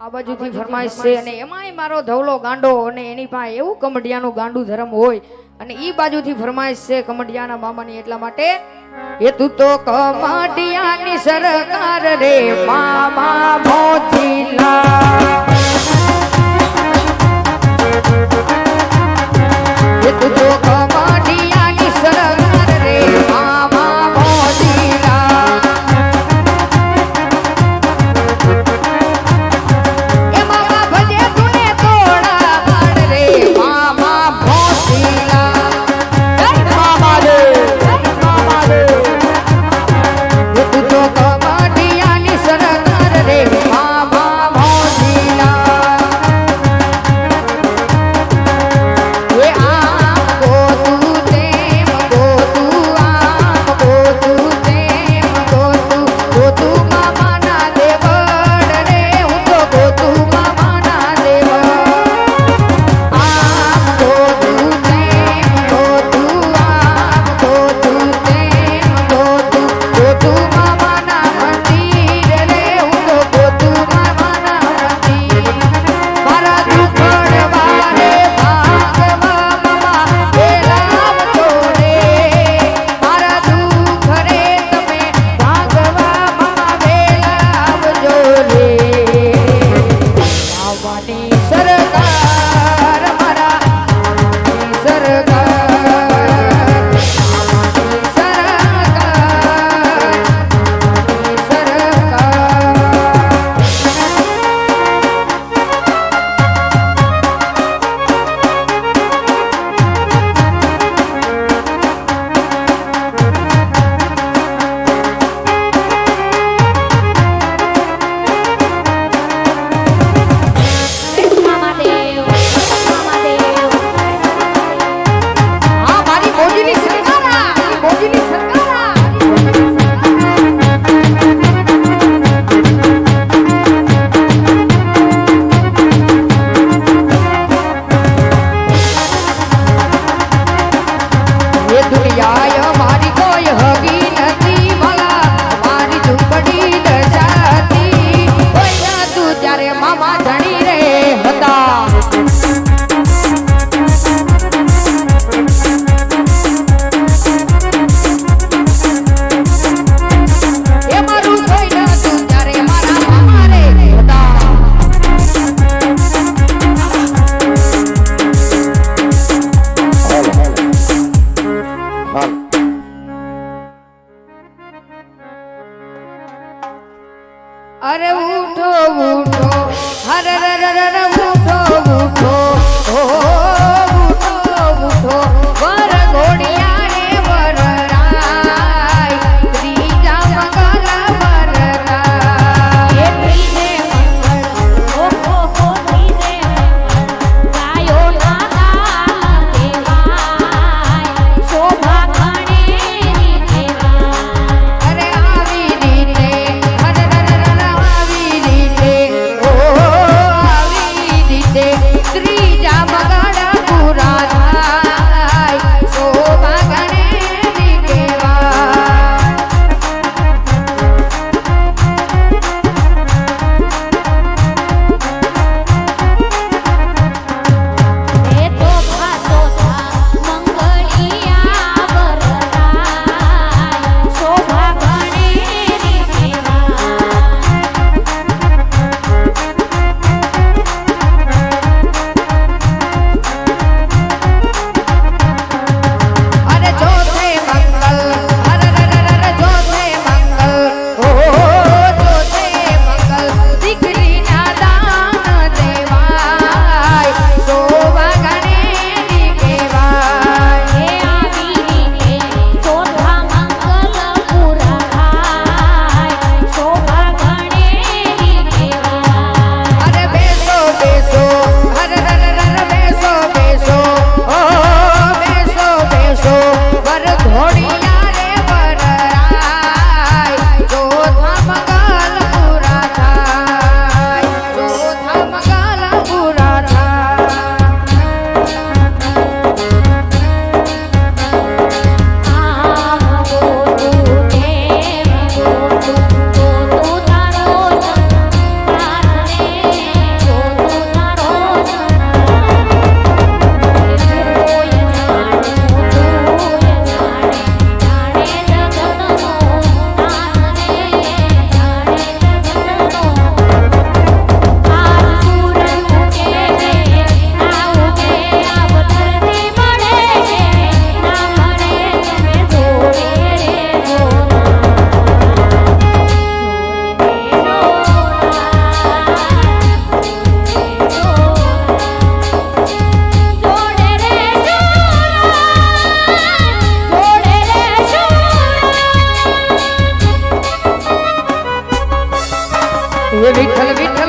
આ બાજુથી ફરમાઈશ છે અને એમાંય મારો ધવલો ગાંડો અને એની પાસે એવું કમડિયાનું ગાંડું ધર્મ હોય અને ઈ બાજુથી ફરમાઈશ છે કમડિયાના મામાની એટલા માટે એ તું તો કમાડિયાની સરકાર રે મામા મોતીલા রে अरे उठो उठो हर हर हर विठल विठल